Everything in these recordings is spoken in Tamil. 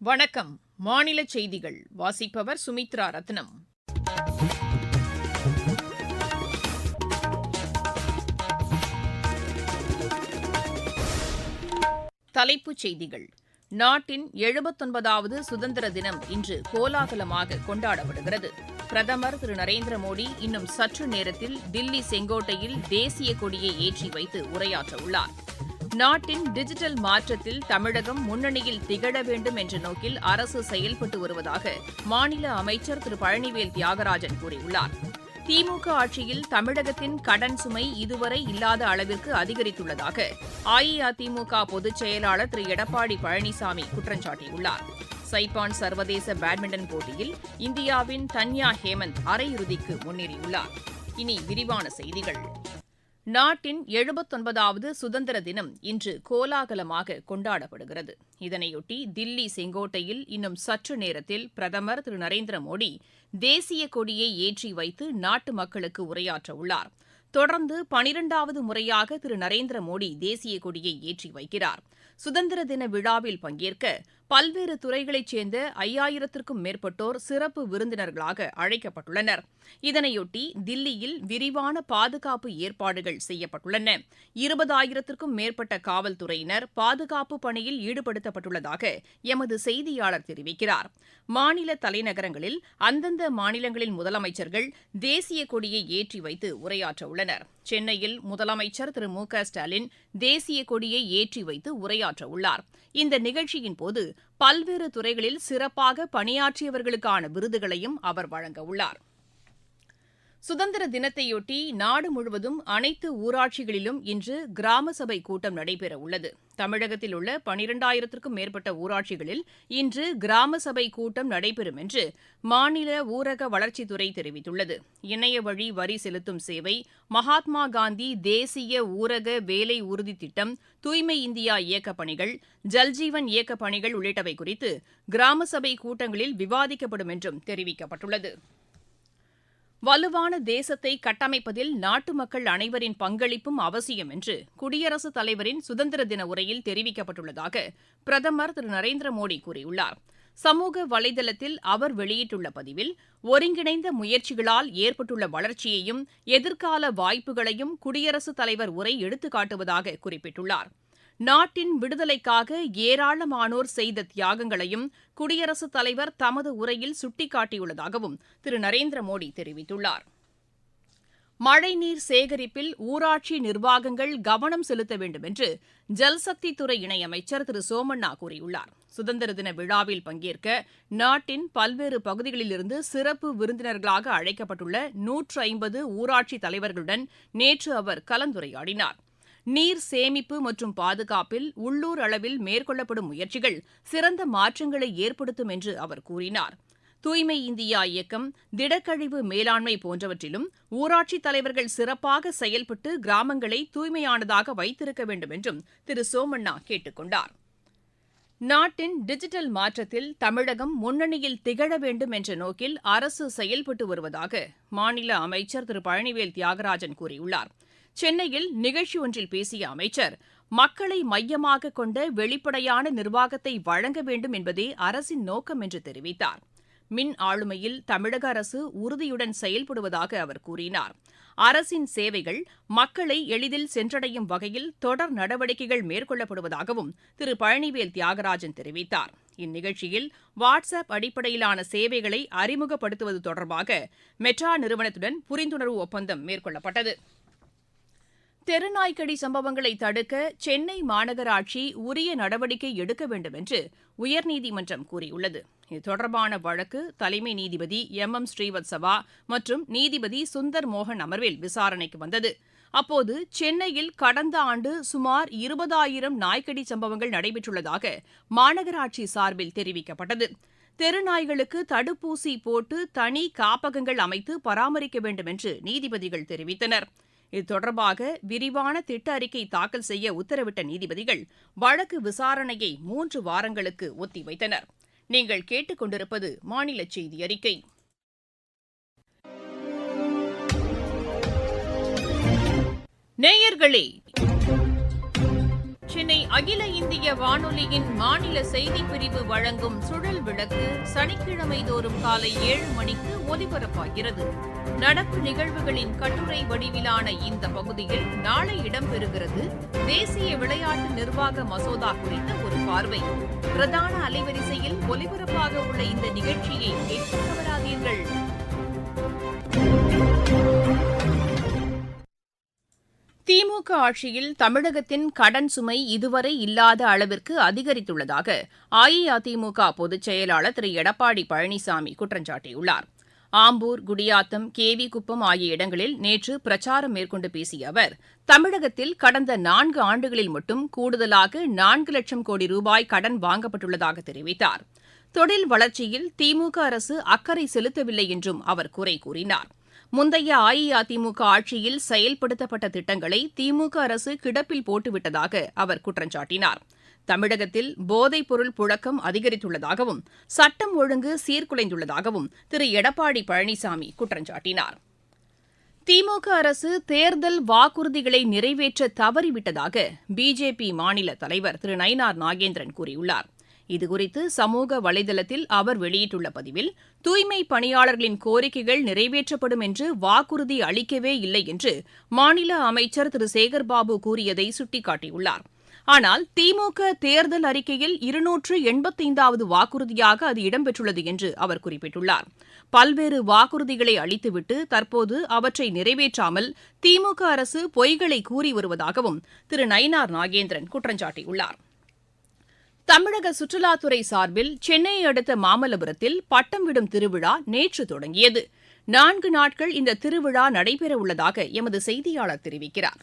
வணக்கம். மாநில செய்திகள். வாசிப்பவர் சுமித்ரா ரத்னம். தலைப்புச் செய்திகள். நாட்டின் எழுபத்தொன்பதாவது சுதந்திர தினம் இன்று கோலாகலமாக கொண்டாடப்படுகிறது. பிரதமர் திரு நரேந்திர மோடி இன்னும் சற்று நேரத்தில் தில்லி செங்கோட்டையில் தேசிய கொடியை ஏற்றி வைத்து உரையாற்றவுள்ளார். நாட்டின் டிஜிட்டல் மாற்றத்தில் தமிழகம் முன்னணியில் திகழ வேண்டும் என்ற நோக்கில் அரசு செயல்பட்டு வருவதாக மாநில அமைச்சர் திரு. பழனிவேல் தியாகராஜன் கூறியுள்ளார். திமுக ஆட்சியில் தமிழகத்தின் கடன் சுமை இதுவரை இல்லாத அளவிற்கு அதிகரித்துள்ளதாக அஇஅதிமுக பொதுச் செயலாளர் திரு. எடப்பாடி பழனிசாமி குற்றம் சாட்டியுள்ளார். சைப்பான் சர்வதேச பேட்மிண்டன் போட்டியில் இந்தியாவின் தன்யா ஹேமந்த் அரையிறுதிக்கு முன்னேறியுள்ளார். இனி விரிவான செய்திகள். நாட்டின் எழுபத்தொன்பதாவது சுதந்திர தினம் இன்று கோலாகலமாக கொண்டாடப்படுகிறது. இதனையொட்டி தில்லி செங்கோட்டையில் இன்னும் சற்று நேரத்தில் பிரதமர் திரு. நரேந்திர மோடி தேசிய கொடியை ஏற்றி வைத்து நாட்டு மக்களுக்கு உரையாற்ற உள்ளார். தொடர்ந்து பனிரெண்டாவது முறையாக திரு. நரேந்திர மோடி தேசிய கொடியை ஏற்றி வைக்கிறார். சுதந்திர தின விழாவில் பங்கேற்க பல்வேறு துறைகளைச் சேர்ந்த ஐயாயிரத்திற்கும் மேற்பட்டோர் சிறப்பு விருந்தினர்களாக அழைக்கப்பட்டுள்ளனர். இதனையொட்டி தில்லியில் விரிவான பாதுகாப்பு ஏற்பாடுகள் செய்யப்பட்டுள்ளன. இருபதாயிரத்திற்கும் மேற்பட்ட காவல்துறையினர் பாதுகாப்பு பணியில் ஈடுபடுத்தப்பட்டுள்ளதாக எமது செய்தியாளர் தெரிவிக்கிறார். மாநில தலைநகரங்களில் அந்தந்த மாநிலங்களின் முதலமைச்சர்கள் தேசிய கொடியை ஏற்றி வைத்து உரையாற்ற உள்ளனர். சென்னையில் முதலமைச்சர் திரு மு க ஸ்டாலின் தேசிய கொடியை ஏற்றி வைத்து உரையாற்ற உள்ளார். இந்த நிகழ்ச்சியின் போது பல்வேறு துறைகளில் சிறப்பாக பணியாற்றியவர்களுக்கான விருதுகளையும் அவர் வழங்க உள்ளார். சுதந்திர தினத்தையொட்டி நாடு முழுவதும் அனைத்து ஊராட்சிகளிலும் இன்று கிராம சபை கூட்டம் நடைபெற உள்ளது. தமிழகத்தில் உள்ள பனிரெண்டாயிரத்திற்கும் மேற்பட்ட ஊராட்சிகளில் இன்று கிராம சபை கூட்டம் நடைபெறும் என்று மாநில ஊரக வளர்ச்சித்துறை தெரிவித்துள்ளது. இணைய வழி வரி செலுத்தும் சேவை மகாத்மா காந்தி தேசிய ஊரக வேலை உறுதி திட்டம் தூய்மை இந்தியா இயக்கப் பணிகள் ஜல்ஜீவன் இயக்கப் பணிகள் உள்ளிட்டவை குறித்து கிராம சபை கூட்டங்களில் விவாதிக்கப்படும் என்றும் தெரிவிக்கப்பட்டுள்ளது. வலுவான தேசத்தை கட்டமைப்பதில் நாட்டு மக்கள் அனைவரின் பங்களிப்பும் அவசியம் என்று குடியரசுத் தலைவரின் சுதந்திர தின உரையில் தெரிவிக்கப்பட்டுள்ளதாக பிரதமர் திரு நரேந்திர மோடி கூறியுள்ளார். சமூக வலைதளத்தில் அவர் வெளியிட்டுள்ள பதிவில் ஒருங்கிணைந்த முயற்சிகளால் ஏற்பட்டுள்ள வளர்ச்சியையும் எதிர்கால வாய்ப்புகளையும் குடியரசுத் தலைவர் உரை எடுத்துக்காட்டுவதாக குறிப்பிட்டுள்ளார். நாட்டின் விடுதலைக்காக ஏராளமானோர் செய்த தியாகங்களையும் குடியரசுத் தலைவர் தமது உரையில் சுட்டிக்காட்டியுள்ளதாகவும் திரு. நரேந்திர மோடி தெரிவித்துள்ளார். மழைநீர் சேகரிப்பில் ஊராட்சி நிர்வாகங்கள் கவனம் செலுத்த வேண்டும் என்று ஜல்சக்தித்துறை இணையமைச்சர் திரு. சோமண்ணா கூறியுள்ளார். சுதந்திர தின விழாவில் பங்கேற்க நாட்டின் பல்வேறு பகுதிகளிலிருந்து சிறப்பு விருந்தினர்களாக அழைக்கப்பட்டுள்ள நூற்று ஐம்பது ஊராட்சி தலைவர்களுடன் நேற்று அவர் கலந்துரையாடினார். நீர் சேமிப்பு மற்றும் பாதுகாப்பில் உள்ளூர் அளவில் மேற்கொள்ளப்படும் முயற்சிகள் சிறந்த மாற்றங்களை ஏற்படுத்தும் என்று அவர் கூறினார். தூய்மை இந்தியா இயக்கம் திடக்கழிவு மேலாண்மை போன்றவற்றிலும் ஊராட்சித் தலைவர்கள் சிறப்பாக செயல்பட்டு கிராமங்களை தூய்மையானதாக வைத்திருக்க வேண்டும் என்றும் திரு. சோமண்ணா கேட்டுக் கொண்டார். நாட்டின் டிஜிட்டல் மாற்றத்தில் தமிழகம் முன்னணியில் திகழ வேண்டும் என்ற நோக்கில் அரசு செயல்பட்டு வருவதாக மாநில அமைச்சர் திரு. பழனிவேல் தியாகராஜன் கூறியுள்ளார். சென்னையில் நிகழ்ச்சி ஒன்றில் பேசிய அமைச்சர் மக்களை மையமாக கொண்ட வெளிப்படையான நிர்வாகத்தை வழங்க வேண்டும் என்பதே அரசின் நோக்கம் என்று தெரிவித்தார். மின் ஆளுமையில் தமிழக அரசு உறுதியுடன் செயல்படுவதாக அவர் கூறினார். அரசின் சேவைகள் மக்களை எளிதில் சென்றடையும் வகையில் தொடர் நடவடிக்கைகள் மேற்கொள்ளப்படுவதாகவும் திரு. பழனிவேல் தியாகராஜன் தெரிவித்தார். இந்நிகழ்ச்சியில் வாட்ஸ்அப் அடிப்படையிலான சேவைகளை அறிமுகப்படுத்துவது தொடர்பாக மெட்ரா நிறுவனத்துடன் புரிந்துணர்வு ஒப்பந்தம் மேற்கொள்ளப்பட்டது. தெருநாய்க்கடி சம்பவங்களை தடுக்க சென்னை மாநகராட்சி உரிய நடவடிக்கை எடுக்க வேண்டும் என்று உயர்நீதிமன்றம் கூறியுள்ளது. இது தொடர்பான வழக்கு தலைமை நீதிபதி எம். எம். ஸ்ரீவத்சவா மற்றும் நீதிபதி சுந்தர் மோகன் அமர்வில் விசாரணைக்கு வந்தது. அப்போது சென்னையில் கடந்த ஆண்டு சுமார் இருபதாயிரம் நாய்க்கடி சம்பவங்கள் நடைபெற்றுள்ளதாக மாநகராட்சி சார்பில் தெரிவிக்கப்பட்டது. தெருநாய்களுக்கு தடுப்பூசி போட்டு தனி காப்பகங்கள் அமைத்து பராமரிக்க வேண்டும் என்று நீதிபதிகள் தெரிவித்தனர். இத்தொடர்பாக விரிவான திட்ட அறிக்கை தாக்கல் செய்ய உத்தரவிட்ட நீதிபதிகள் வழக்கு விசாரணையை மூன்று வாரங்களுக்கு ஒத்திவைத்தனர். நீங்கள் கேட்டுக்கொண்டிருப்பது மாநில செய்தி அறிக்கை. நேயர்களே சென்னை அகில இந்திய வானொலியின் மாநில செய்திப் பிரிவு வழங்கும் சுழல் விளக்கு சனிக்கிழமை தோறும் காலை ஏழு மணிக்கு ஒலிபரப்பாகிறது. நடப்பு நிகழ்வுகளின் கட்டுரை வடிவிலான இந்த பகுதியில் நாளை இடம்பெறுகிறது. தேசிய விளையாட்டு நிர்வாக மசோதா குறித்த ஒரு பார்வை. பிரதான அலைவரிசையில் ஒலிபரப்பாக உள்ள இந்த நிகழ்ச்சியை கேட்க தவறாதீர்கள் திமுக ஆட்சியில் தமிழகத்தின் கடன் சுமை இதுவரை இல்லாத அளவிற்கு அதிகரித்துள்ளதாக அஇஅதிமுக பொதுச் செயலாளர் திரு. எடப்பாடி பழனிசாமி குற்றம் சாட்டியுள்ளார். ஆம்பூர் குடியாத்தம் கேவி குப்பம் ஆகிய இடங்களில் நேற்று பிரச்சாரம் மேற்கொண்டு பேசிய அவர் தமிழகத்தில் கடந்த நான்கு ஆண்டுகளில் மட்டும் கூடுதலாக நான்கு லட்சம் கோடி ரூபாய் கடன் வாங்கப்பட்டுள்ளதாக தெரிவித்தார். தொழில் வளர்ச்சியில் திமுக அரசு அக்கறை செலுத்தவில்லை என்றும் அவர் குறை கூறினார். முந்தைய அஇஅதிமுக ஆட்சியில் செயல்படுத்தப்பட்ட திட்டங்களை திமுக அரசு கிடப்பில் போட்டுவிட்டதாக அவர் குற்றம் சாட்டினார். தமிழகத்தில் போதைப் பொருள் புழக்கம் அதிகரித்துள்ளதாகவும் சட்டம் ஒழுங்கு சீர்குலைந்துள்ளதாகவும் திரு. எடப்பாடி பழனிசாமி குற்றம் சாட்டினார். திமுக அரசு தேர்தல் வாக்குறுதிகளை நிறைவேற்ற தவறிவிட்டதாக பிஜேபி மாநில தலைவர் திரு. நயினார் நாகேந்திரன் கூறியுள்ளார். இதுகுறித்து சமூக வலைதளத்தில் அவர் வெளியிட்டுள்ள பதிவில் தூய்மை பணியாளர்களின் கோரிக்கைகள் நிறைவேற்றப்படும் என்று வாக்குறுதி அளிக்கவே இல்லை என்று மாநில அமைச்சர் திரு. சேகர்பாபு கூறியதை சுட்டிக்காட்டியுள்ளார். ஆனால் திமுக தேர்தல் அறிக்கையில் இருநூற்று எண்பத்தைந்தாவது வாக்குறுதியாக அது இடம்பெற்றுள்ளது என்று அவர் குறிப்பிட்டுள்ளார். பல்வேறு வாக்குறுதிகளை அளித்துவிட்டு தற்போது அவற்றை நிறைவேற்றாமல் திமுக அரசு பொய்களை கூறி வருவதாகவும் திரு. நயினார் நாகேந்திரன் குற்றஞ்சாட்டியுள்ளார். தமிழக சுற்றுலாத்துறை சார்பில் சென்னையை அடுத்த மாமல்லபுரத்தில் பட்டம் விடும் திருவிழா நேற்று தொடங்கியது. நான்கு நாட்கள் இந்த திருவிழா நடைபெறவுள்ளதாக எமது செய்தியாளர் தெரிவிக்கிறார்.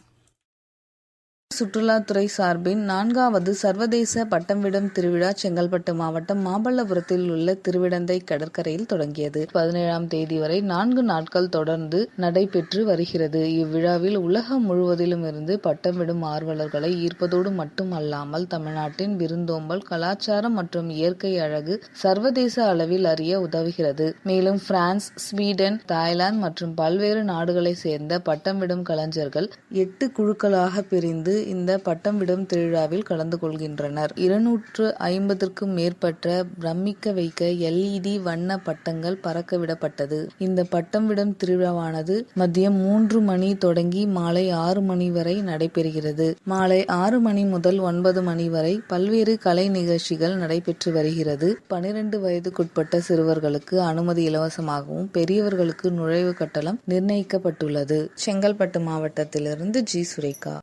சுற்றுலாத்துறை சார்பின் நான்காவது சர்வதேச பட்டம் விடும் திருவிழா செங்கல்பட்டு மாவட்டம் மாமல்லபுரத்தில் உள்ள திருவிடந்தை கடற்கரையில் தொடங்கியது. பதினேழாம் தேதி வரை நான்கு நாட்கள் தொடர்ந்து நடைபெற்று வருகிறது. இவ்விழாவில் உலகம் முழுவதிலும் இருந்து பட்டம் விடும் ஆர்வலர்களை ஈர்ப்பதோடு மட்டுமல்லாமல் தமிழ்நாட்டின் விருந்தோம்பல் கலாச்சாரம் மற்றும் இயற்கை அழகு சர்வதேச அளவில் அறிய உதவுகிறது. மேலும் பிரான்ஸ் ஸ்வீடன் தாய்லாந்து மற்றும் பல்வேறு நாடுகளை சேர்ந்த பட்டம் விடும் கலைஞர்கள் எட்டு குழுக்களாக பிரிந்து இந்த பட்டம் விடும் திருவிழாவில் கலந்து கொள்கின்றனர். இருநூற்று ஐம்பதற்கும் மேற்பட்ட பிரமிக்க வைக்க எல்இடி வண்ண பட்டங்கள் பறக்க விடப்பட்டது இந்த பட்டம் விடும் திருவிழாவானது மதியம் மூன்று மணி தொடங்கி மாலை ஆறு மணி வரை நடைபெறுகிறது. மாலை ஆறு மணி முதல் ஒன்பது மணி வரை பல்வேறு கலை நிகழ்ச்சிகள் நடைபெற்று வருகிறது. பனிரெண்டு வயதுக்குட்பட்ட சிறுவர்களுக்கு அனுமதி இலவசமாகவும் பெரியவர்களுக்கு நுழைவு கட்டணம் நிர்ணயிக்கப்பட்டுள்ளது. செங்கல்பட்டு மாவட்டத்திலிருந்து ஜி. சுரேகா.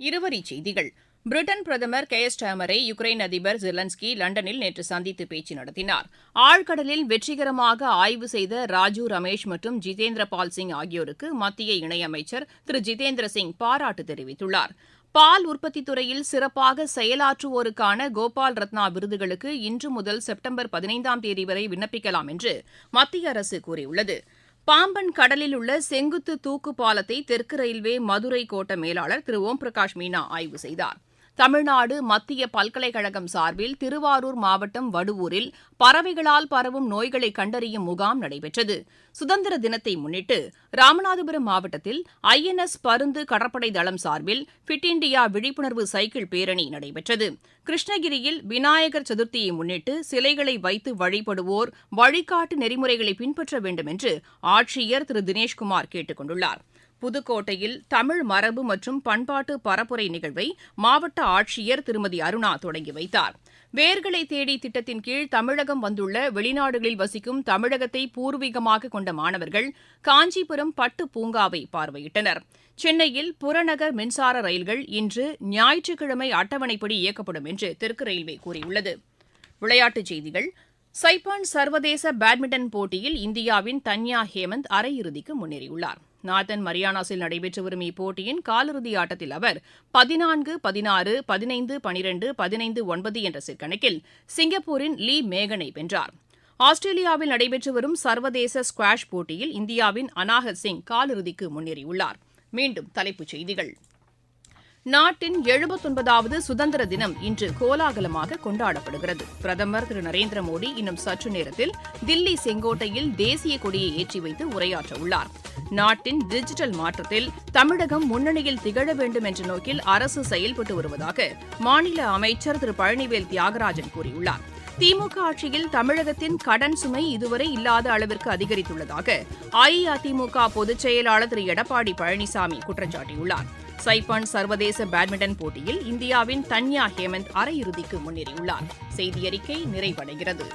இருவரிச் செய்திகள் பிரிட்டன் பிரதமர் கே. எஸ். டாமரை யுக்ரைன் அதிபர் ஜெலன்ஸ்கி லண்டனில் நேற்று சந்தித்து பேச்சு நடத்தினார். ஆழ்கடலில் வெற்றிகரமாக ஆய்வு செய்த ராஜு ரமேஷ் மற்றும் ஜிதேந்திர பால் சிங் ஆகியோருக்கு மத்திய இணையமைச்சர் திரு. ஜிதேந்திர சிங் பாராட்டு தெரிவித்துள்ளார். பால் உற்பத்தி துறையில் சிறப்பாக செயலாற்றுவோருக்கான கோபால் ரத்னா விருதுகளுக்கு இன்று முதல் செப்டம்பர் பதினைந்தாம் தேதி வரை விண்ணப்பிக்கலாம் என்று மத்திய அரசு கூறியுள்ளது. பாம்பன் கடலில் உள்ள செங்குத்து தூக்கு பாலத்தை தெற்கு ரயில்வே மதுரை கோட்ட மேலாளர் திரு ஓம் பிரகாஷ் மீனா ஆய்வு செய்தார். தமிழ்நாடு மத்திய பல்கலைக்கழகம் சார்பில் திருவாரூர் மாவட்டம் வடுவூரில் பறவைகளால் பரவும் நோய்களை கண்டறியும் முகாம் நடைபெற்றது. சுதந்திர தினத்தை முன்னிட்டு ராமநாதபுரம் மாவட்டத்தில் ஐஎன்எஸ் பருந்து கடற்படை தளம் சார்பில் ஃபிட் இண்டியா விழிப்புணர்வு சைக்கிள் பேரணி நடைபெற்றது. கிருஷ்ணகிரியில் விநாயகர் சதுர்த்தியை முன்னிட்டு சிலைகளை வைத்து வழிபடுவோர் வழிகாட்டு நெறிமுறைகளை பின்பற்ற வேண்டும் என்று ஆட்சியர் திரு தினேஷ்குமார் கேட்டுக் கொண்டுள்ளாா் புதுக்கோட்டையில் தமிழ் மரபு மற்றும் பண்பாட்டு பரப்புரை நிகழ்வை மாவட்ட ஆட்சியர் திருமதி அருணா தொடங்கி வைத்தார். வேர்களை தேடி திட்டத்தின் கீழ் தமிழகம் வந்துள்ள வெளிநாடுகளில் வசிக்கும் தமிழகத்தை பூர்வீகமாக கொண்ட மாணவர்கள் காஞ்சிபுரம் பட்டு பூங்காவை பார்வையிட்டனர். சென்னையில் புறநகர் மின்சார ரயில்கள் இன்று ஞாயிற்றுக்கிழமை அட்டவணைப்படி இயக்கப்படும் என்று தெற்கு ரயில்வே கூறியுள்ளது. விளையாட்டுச் செய்திகள். சைப்பான் சர்வதேச பேட்மிண்டன் போட்டியில் இந்தியாவின் தன்யா ஹேமந்த் அரையிறுதிக்கு முன்னேறியுள்ளார். நார்த்தன் மரியானாஸில் நடைபெற்று வரும் இப்போட்டியின் காலிறுதி ஆட்டத்தில் அவர் பதினான்கு பதினாறு பதினைந்து பனிரெண்டு பதினைந்து ஒன்பது என்ற சிற்கணக்கில் சிங்கப்பூரின் லீ மேகனை வென்றார். ஆஸ்திரேலியாவில் நடைபெற்று வரும் சர்வதேச ஸ்குவாஷ் போட்டியில் இந்தியாவின் அனாஹத் சிங் காலிறுதிக்கு முன்னேறியுள்ளார். மீண்டும் தலைப்புச் செய்திகள். நாட்டின் எழுபத்தொன்பதாவது சுதந்திர தினம் இன்று கோலாகலமாக கொண்டாடப்படுகிறது. பிரதமர் திரு நரேந்திர மோடி இன்னும் சற்று நேரத்தில் தில்லி செங்கோட்டையில் தேசிய கொடியை ஏற்றி வைத்து உரையாற்ற உள்ளார். நாட்டின் டிஜிட்டல் மாற்றத்தில் தமிழகம் முன்னணியில் திகழ வேண்டும் என்ற நோக்கில் அரசு செயல்பட்டு வருவதாக மாநில அமைச்சர் திரு பழனிவேல் தியாகராஜன் கூறியுள்ளார். திமுக ஆட்சியில் தமிழகத்தின் கடன் சுமை இதுவரை இல்லாத அளவிற்கு அதிகரித்துள்ளதாக அஇஅதிமுக பொதுச் செயலாளர் திரு எடப்பாடி பழனிசாமி குற்றம் சாட்டியுள்ளார் சைபான் சர்வதேச பேட்மிண்டன் போட்டியில் இந்தியாவின் தன்யா ஹேமந்த் அரையிறுதிக்கு முன்னேறியுள்ளார். செய்தி அறிக்கை நிறைவடைகிறது.